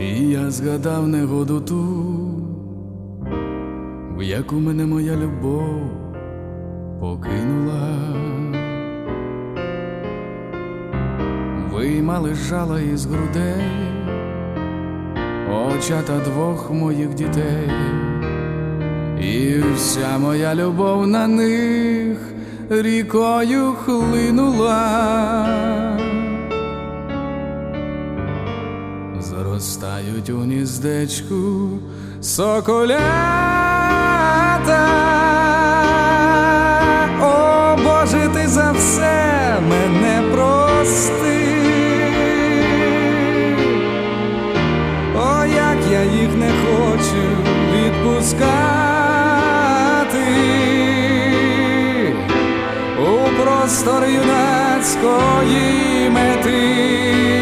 І я згадав негоду ту, в яку мене моя любов покинула. Виймали жала із грудей, очата двох моїх дітей, і вся моя любов на них рікою хлинула. Зростають у гніздечку соколята. О, Боже, ти за все мене прости. О, як я їх не хочу відпускати у простор юнацької мети.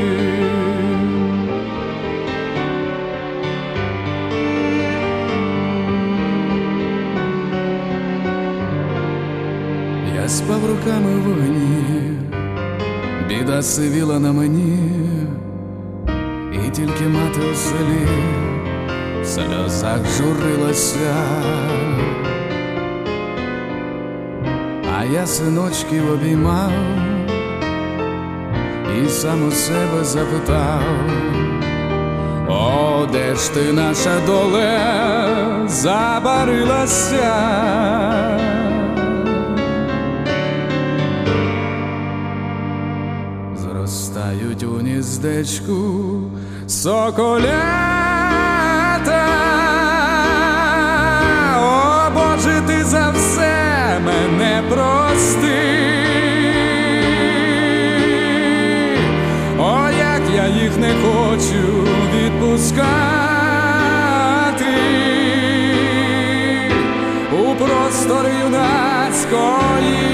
Спав руками в вогні, біда сивіла на мені, і тільки мати у селі в сльозах журилася. А я синочків обіймав і сам у себе запитав, о, де ж ти наша доле забарилася? Зростають у гніздечку соколята. О, Боже, ти за все мене прости. О, як я їх не хочу відпускати у простор юнацької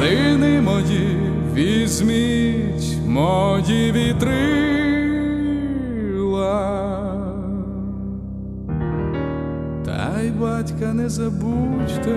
Сини мої, візьміть мої вітрила, та й батька не забудьте